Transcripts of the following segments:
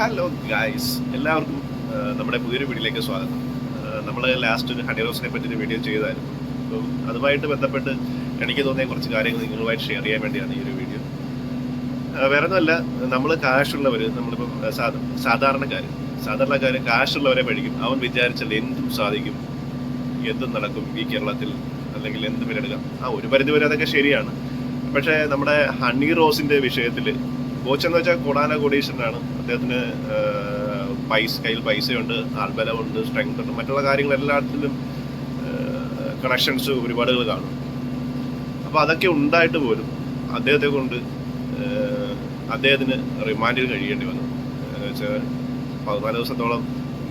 Hello guys എല്ലാവർക്കും നമ്മുടെ പുതിയൊരു വീഡിയോയിലേക്ക് സ്വാഗതം. നമ്മൾ ലാസ്റ്റ് ഒരു ഹണി റോസിനെ പറ്റി ഒരു വീഡിയോ ചെയ്തായിരുന്നു അപ്പം അതുമായിട്ട് ബന്ധപ്പെട്ട് എനിക്ക് തോന്നിയ കുറച്ച് കാര്യങ്ങൾ നിങ്ങളുമായിട്ട് ഷെയർ ചെയ്യാൻ വേണ്ടിയാണ് ഈ ഒരു വീഡിയോ വേറെ ഒന്നുമല്ല നമ്മൾ കാശുള്ളവർ നമ്മളിപ്പം സാധാരണക്കാർ സാധാരണക്കാർ കാശുള്ളവരെ പഠിക്കും. അവൻ വിചാരിച്ചാൽ എന്തും സാധിക്കും. എന്തും നടക്കും ഈ കേരളത്തിൽ അല്ലെങ്കിൽ എന്ത് പേരെടുക്കാം ആ ഒരു പരിധി വരെ അതൊക്കെ ശരിയാണ്. പക്ഷേ നമ്മുടെ ഹണി റോസിന്റെ വിഷയത്തിൽ കോച്ച് എന്ന് വെച്ചാൽ കൊടാന കോടീശ്വരനാണ്. അദ്ദേഹത്തിന് പൈസ കയ്യിൽ പൈസയുണ്ട് ആൾബലമുണ്ട് സ്ട്രെങ്ത് ഉണ്ട് മറ്റുള്ള കാര്യങ്ങൾ എല്ലാത്തിലും കണക്ഷൻസ് ഒരുപാടുകൾ കാണും. അപ്പോൾ അതൊക്കെ ഉണ്ടായിട്ട് പോലും അദ്ദേഹത്തെ കൊണ്ട് അദ്ദേഹത്തിന് റിമാൻഡിൽ കഴിയേണ്ടി വന്നു. വെച്ചാൽ പതിനാല് ദിവസത്തോളം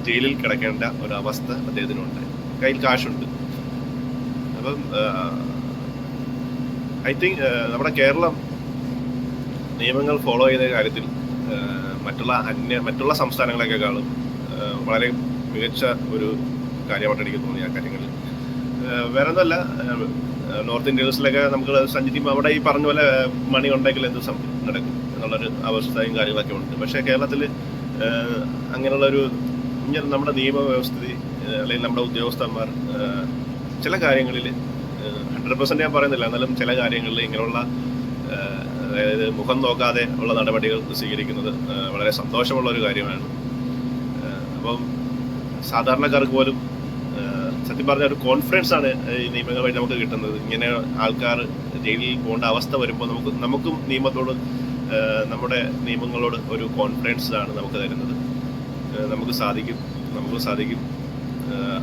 ജയിലിൽ കിടക്കേണ്ട ഒരവസ്ഥ അദ്ദേഹത്തിനുണ്ട് കയ്യിൽ കാശുണ്ട്. അപ്പം ഐ തിങ്ക് നമ്മുടെ കേരളം നിയമങ്ങൾ ഫോളോ ചെയ്യുന്ന കാര്യത്തിൽ മറ്റുള്ള അന്യ മറ്റുള്ള സംസ്ഥാനങ്ങളെക്കാളും വളരെ മികച്ച ഒരു കാര്യമായിട്ട് എനിക്ക് തോന്നി ആ കാര്യങ്ങളിൽ. വേറെ ഒന്നുമല്ല നോർത്ത് ഇന്ത്യൻസിലൊക്കെ നമുക്ക് സഞ്ചരിക്കുമ്പോൾ അവിടെ ഈ പറഞ്ഞ പോലെ മണി ഉണ്ടെങ്കിൽ എന്ത് നടക്കും എന്നുള്ളൊരു അവസ്ഥയും കാര്യങ്ങളൊക്കെ ഉണ്ട്. പക്ഷേ കേരളത്തിൽ അങ്ങനെയുള്ളൊരു ഇങ്ങനെ നമ്മുടെ നിയമവ്യവസ്ഥിതി അല്ലെങ്കിൽ നമ്മുടെ ഉദ്യോഗസ്ഥന്മാർ ചില കാര്യങ്ങളിൽ ഹൺഡ്രഡ് പെർസെന്റ് ഞാൻ പറയുന്നില്ല. എന്നാലും ചില കാര്യങ്ങളിൽ ഇങ്ങനെയുള്ള അതായത് മുഖം നോക്കാതെ ഉള്ള നടപടികൾ സ്വീകരിക്കുന്നത് വളരെ സന്തോഷമുള്ള ഒരു കാര്യമാണ്. അപ്പം സാധാരണക്കാർക്ക് പോലും സത്യം പറഞ്ഞ ഒരു കോൺഫിഡൻസ് ആണ് ഈ നിയമങ്ങൾ വഴി നമുക്ക് കിട്ടുന്നത്. ഇങ്ങനെ ആൾക്കാർ ജയിലിൽ പോകേണ്ട അവസ്ഥ വരുമ്പോൾ നമുക്ക് നമുക്കും നിയമത്തോട് നമ്മുടെ നിയമങ്ങളോട് ഒരു കോൺഫിഡൻസ് ആണ് നമുക്ക് തരുന്നത്. നമുക്ക് സാധിക്കും നമുക്ക് സാധിക്കും.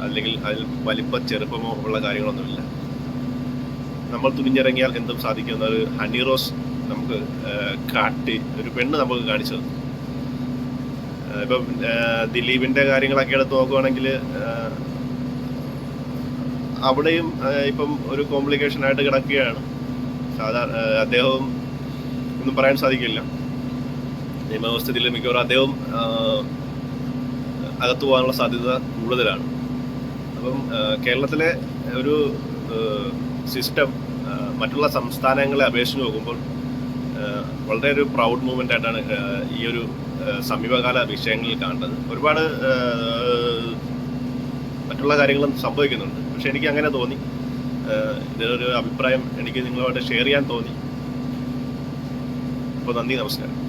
അല്ലെങ്കിൽ അതിൽ വലിപ്പ ചെറുപ്പമോ ഉള്ള കാര്യങ്ങളൊന്നുമില്ല. നമ്മൾ തുനിഞ്ഞിറങ്ങിയാൽ എന്തും സാധിക്കുന്ന ഒരു ഹണി റോസ് നമുക്ക് കാട്ടി ഒരു പെണ്ണ് നമുക്ക് കാണിച്ചു തന്നു. ഇപ്പം ദിലീപിന്റെ കാര്യങ്ങളൊക്കെ എടുത്ത് നോക്കുവാണെങ്കിൽ അവിടെയും ഇപ്പം ഒരു കോംപ്ലിക്കേഷൻ ആയിട്ട് കിടക്കുകയാണ്. സാധാരണ അദ്ദേഹവും ഒന്നും പറയാൻ സാധിക്കില്ല. നിയമവ്യവസ്ഥയിൽ മിക്കവാറും അദ്ദേഹം അകത്തു പോകാനുള്ള സാധ്യത കൂടുതലാണ്. അപ്പം കേരളത്തിലെ ഒരു സിസ്റ്റം മറ്റുള്ള സംസ്ഥാനങ്ങളെ അപേക്ഷിച്ച് നോക്കുമ്പോൾ വളരെ ഒരു പ്രൗഡ് മൂവ്മെന്റ് ആയിട്ടാണ് ഈ ഒരു സമീപകാല വിഷയങ്ങളിൽ കാണുന്നത്. ഒരുപാട് മറ്റുള്ള കാര്യങ്ങളും സംഭവിക്കുന്നുണ്ട്. പക്ഷെ എനിക്ക് അങ്ങനെ തോന്നി. ഇതിനൊരു അഭിപ്രായം എനിക്ക് നിങ്ങളുമായിട്ട് ഷെയർ ചെയ്യാൻ തോന്നി. അപ്പോൾ നന്ദി നമസ്കാരം.